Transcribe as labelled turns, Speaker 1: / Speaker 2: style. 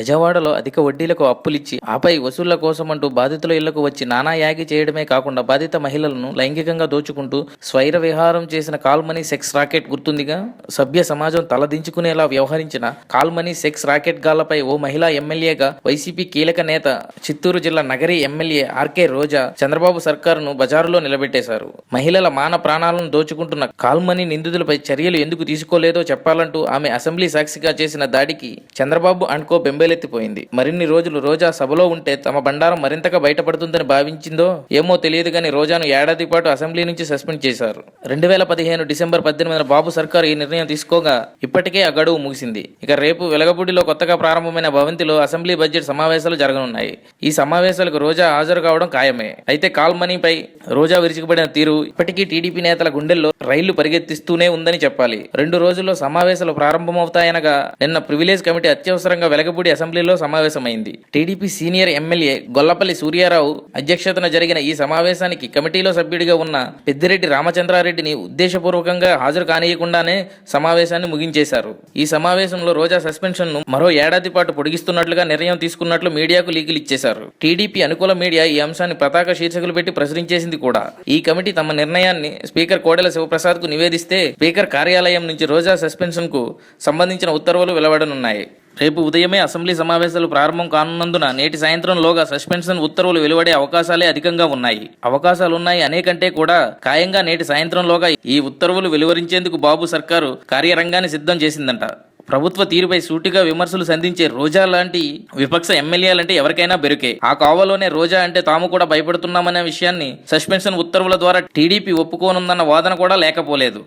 Speaker 1: బెజవాడలో అధిక వడ్డీలకు అప్పులిచ్చి ఆపై వసూళ్ళ కోసమంటూ బాధితుల ఇళ్ళకు వచ్చి నానా యాగి చేయడమే కాకుండా బాధిత మహిళలను లైంగికంగా దోచుకుంటూ స్వైర విహారం చేసిన కాల్మనీ సెక్స్ రాకెట్ గుర్తుందిగా? సభ్య సమాజం తలదించుకునేలా వ్యవహరించిన కాల్మనీ సెక్స్ రాకెట్ గాళ్ళపై ఓ మహిళా ఎమ్మెల్యేగా వైసీపీ కీలక నేత చిత్తూరు జిల్లా నగరి ఎమ్మెల్యే ఆర్కే రోజా చంద్రబాబు సర్కారును బజారులో నిలబెట్టేశారు. మహిళల మాన ప్రాణాలను దోచుకుంటున్న కాల్మనీ నిందితులపై చర్యలు ఎందుకు తీసుకోలేదో చెప్పాలంటూ ఆమె అసెంబ్లీ సాక్షిగా చేసిన దాడికి చంద్రబాబు అండ్ కో బెంబేలెత్తిపోయింది మరిన్ని రోజులు రోజా సభలో ఉంటే తమ బండారం మరింతగా బయటపడుతుందని భావించిందో ఏమో తెలియదు కానీ రోజాను ఏడాది పాటు అసెంబ్లీ నుంచి సస్పెండ్ చేశారు. రెండు వేల పదిహేను డిసెంబర్ పద్దెనిమిదిన బాబు సర్కార్ ఈ నిర్ణయం తీసుకోగా ఇప్పటికే ఆ గడువు ముగిసింది. ఇక రేపు వెలగపూడిలో కొత్తగా ప్రారంభమైన భవంతిలో అసెంబ్లీ బడ్జెట్ సమావేశాలు జరగనున్నాయి. ఈ సమావేశాలకు రోజా హాజరు కావడం ఖాయమే. అయితే కాల్ మనీపై రోజా విరుచుకుపడిన తీరు ఇప్పటికీ టీడీపీ నేతల గుండెల్లో రైళ్ళు పరిగెత్తిస్తూనే ఉందని చెప్పాలి. రెండు రోజుల్లో సమావేశాలు ప్రారంభమవుతాయనగా నిన్న ప్రివిలేజ్ కమిటీ అత్యవసరంగా వెలగపూడి అసెంబ్లీలో సమావేశమైంది. TDP senior MLA Gollapalli Suryarao అధ్యక్షతన జరిగిన ఈ సమావేశానికి కమిటీలో సభ్యుడిగా ఉన్న పెద్దిరెడ్డి రామచంద్రారెడ్డిని ఉద్దేశపూర్వకంగా హాజరు కానియకుండానే సమావేశాన్ని ముగించేశారు. ఈ సమావేశంలో రోజా సస్పెన్షన్ను మరో ఏడాది పాటు పొడిగిస్తున్నట్లుగా నిర్ణయం తీసుకున్నట్లు మీడియాకు లీకులు ఇచ్చేశారు. టీడీపీ అనుకూల మీడియా ఈ అంశాన్ని పతాక శీర్షికలు పెట్టి ప్రచురించేసింది కూడా. ఈ కమిటీ తమ నిర్ణయాన్ని స్పీకర్ కోడెల శివప్రసాద్కు నివేదిస్తే స్పీకర్ కార్యాలయం నుంచి రోజా సస్పెన్షన్కు సంబంధించిన ఉత్తర్వులు వెలువడనున్నాయి. రేపు ఉదయమే అసెంబ్లీ సమావేశాలు ప్రారంభం కానున్నందున నేటి సాయంత్రంలోగా సస్పెన్షన్ ఉత్తర్వులు వెలువడే అవకాశాలే అధికంగా ఉన్నాయి. అవకాశాలున్నాయి అనేకంటే కూడా ఖాయంగా నేటి సాయంత్రంలోగా ఈ ఉత్తర్వులు వెలువరించేందుకు బాబు సర్కారు కార్యరంగాన్ని సిద్ధం చేసిందంట. ప్రభుత్వ తీరుపై సూటిగా విమర్శలు సంధించే రోజా లాంటి విపక్ష ఎమ్మెల్యేలంటే ఎవరికైనా బెరుకే. ఆ కావలోనే రోజా అంటే తాము కూడా భయపడుతున్నామనే విషయాన్ని సస్పెన్షన్ ఉత్తర్వుల ద్వారా టీడీపీ ఒప్పుకోనుందన్న వాదన కూడా లేకపోలేదు.